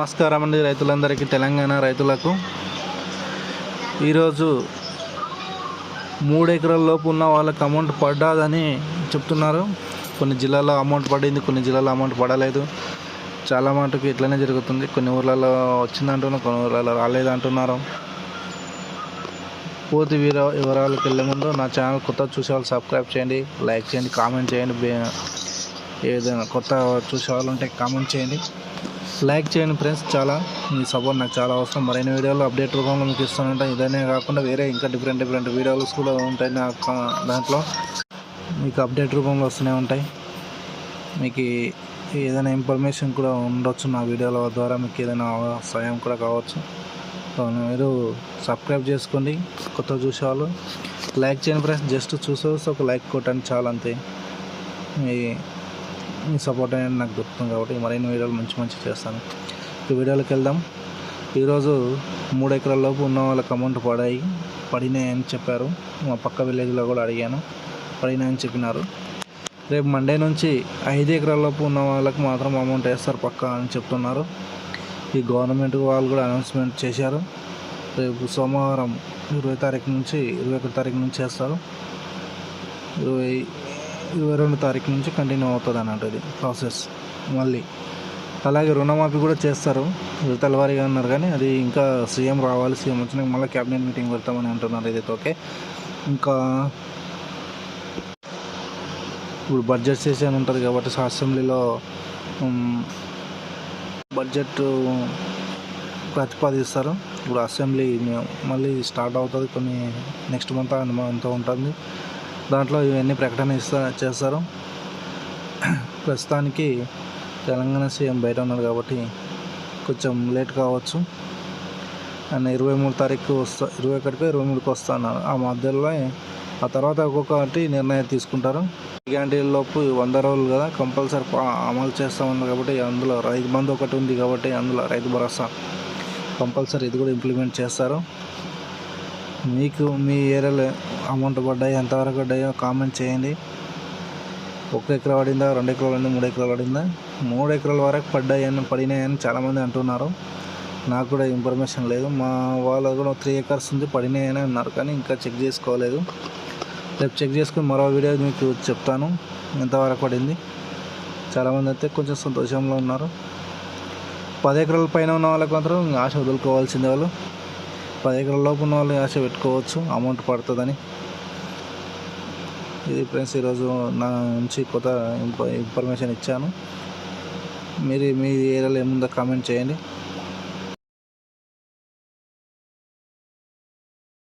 నమస్కారం అండి రైతులందరికీ తెలంగాణ రైతులకు. ఈరోజు మూడు ఎకరాల లోపు ఉన్న వాళ్ళకి అమౌంట్ పడ్డాదని చెప్తున్నారు. కొన్ని జిల్లాల్లో అమౌంట్ పడింది కొన్ని జిల్లాల్లో అమౌంట్ పడలేదు. చాలా మటుకు ఇట్లనే జరుగుతుంది. కొన్ని ఊర్లలో వచ్చిందంటున్నారు కొన్ని ఊర్లలో రాలేదు అంటున్నారు పూర్తి వీర వివరాలకు వెళ్ళే ముందు నా ఛానల్ కొత్త చూసేవాళ్ళు సబ్స్క్రైబ్ చేయండి లైక్ చేయండి కామెంట్ చేయండి. ఏదైనా కొత్త చూసేవాళ్ళు ఉంటే కామెంట్ చేయండి. లైక్ చేయండి ఫ్రెండ్స్ చాలా. మీ సపోర్ట్ నాకు చాలా అవసరం. మరైన వీడియోలు అప్డేట్ రూపంలో మీకు ఇస్తానంటే. ఇదనే కాకుండా వేరే ఇంకా డిఫరెంట్ డిఫరెంట్ వీడియోస్ కూడా ఉంటాయి నాకు దాంట్లో. మీకు అప్డేట్ రూపంలో వస్తూనే ఉంటాయి. మీకు ఏదైనా ఇన్ఫర్మేషన్ కూడా ఉండొచ్చు నా వీడియోల ద్వారా. మీకు ఏదైనా సాయం కూడా కావచ్చు. మీరు సబ్స్క్రైబ్ చేసుకోండి. కొత్త చూసేవాళ్ళు. లైక్ చేయండి ఫ్రెండ్స్. జస్ట్ చూసేస్తే ఒక లైక్ కొట్టండి చాలా అంతే. మీ సపోర్ట్ అనేది నాకు దొరుకుతుంది కాబట్టి మరిన్ని వీడియోలు మంచి మంచి చేస్తాను. ఈ వీడియోలోకి వెళ్దాం. ఈరోజు మూడు ఎకరాల లోపు ఉన్న వాళ్ళకి అమౌంట్ పడాయి పడినాయని చెప్పారు. మా పక్క విలేజ్లో కూడా అడిగాను. పడినాయని చెప్పినారు. రేపు మండే నుంచి ఐదు ఎకరాల లోపు ఉన్న వాళ్ళకి మాత్రం అమౌంట్ వేస్తారు పక్క అని చెప్తున్నారు. ఈ గవర్నమెంట్ వాళ్ళు కూడా అనౌన్స్మెంట్ చేశారు. రేపు సోమవారం ఇరవై తారీఖు నుంచి ఇరవై ఒకటి తారీఖు నుంచి వేస్తారు ఇరవై ఇరవై రెండు తారీఖు నుంచి కంటిన్యూ అవుతుంది అన్నట్టు ఇది ప్రాసెస్ మళ్ళీ. అలాగే రుణమాఫీ కూడా చేస్తారు. తెల్లవారిగా అన్నారు కానీ అది ఇంకా సీఎం రావాలి సీఎం వచ్చినాక మళ్ళీ క్యాబినెట్ మీటింగ్ పెడతామని అంటున్నారు ఇదైతే ఓకే? ఇంకా ఇప్పుడు బడ్జెట్ సెషన్ ఉంటుంది కాబట్టి అసెంబ్లీలో బడ్జెట్ ప్రతిపాదిస్తారు. ఇప్పుడు అసెంబ్లీ మళ్ళీ స్టార్ట్ అవుతుంది కొన్ని నెక్స్ట్ మంత్ అంత ఉంటుంది. దాంట్లో ఇవన్నీ ప్రకటన ఇస్తా చేస్తారు. ప్రస్తుతానికి తెలంగాణ సీఎం బయట ఉన్నారు కాబట్టి కొంచెం లేట్ కావచ్చు. అండ్ ఇరవై మూడు తారీఖు వస్తా ఇరవై ఒకటికి ఇరవై మూడుకి వస్తా అన్నారు ఆ మధ్యలో ఆ తర్వాత ఒక్కొక్కటి నిర్ణయం తీసుకుంటారు. గ్యారంటీ లోపు వంద రోజులు కదా కంపల్సరీ అమలు చేస్తామన్నారు కాబట్టి అందులో రైతు బంధు ఒకటి ఉంది కాబట్టి అందులో రైతు భరోసా కంపల్సరీ ఇది కూడా ఇంప్లిమెంట్ చేస్తారు. మీకు మీ ఏరియాలో అమౌంట్ పడ్డాయి? ఎంతవరకు పడ్డాయో కామెంట్ చేయండి. ఒక ఎకరా పడిందా? రెండు ఎకరాలు పడిందా? మూడు ఎకరాలు పడిందా? మూడు ఎకరాల వరకు పడ్డాయని పడినాయని చాలామంది అంటున్నారు. నాకు కూడా ఇన్ఫర్మేషన్ లేదు. మా వాళ్ళు కూడా త్రీ ఎకర్స్ ఉంది పడినాయని అన్నారు. కానీ ఇంకా చెక్ చేసుకోలేదు. రేపు చెక్ చేసుకుని మరో వీడియో మీకు చెప్తాను. ఎంతవరకు పడింది? చాలామంది అయితే కొంచెం సంతోషంలో ఉన్నారు. పది ఎకరాల పైన ఉన్న వాళ్ళకి మాత్రం ఆశ వదులుకోవాల్సిందే వాళ్ళు. పది ఎకరాల లోపు ఉన్న వాళ్ళు ఆశ పెట్టుకోవచ్చు. అమౌంట్ పడుతుందని. ఇది ఫ్రెండ్స్ ఈరోజు నా నుంచి కొత్త ఇన్ఫర్మేషన్ ఇచ్చాను. మీరు మీ ఏరియాలో ఏముందో కామెంట్ చేయండి.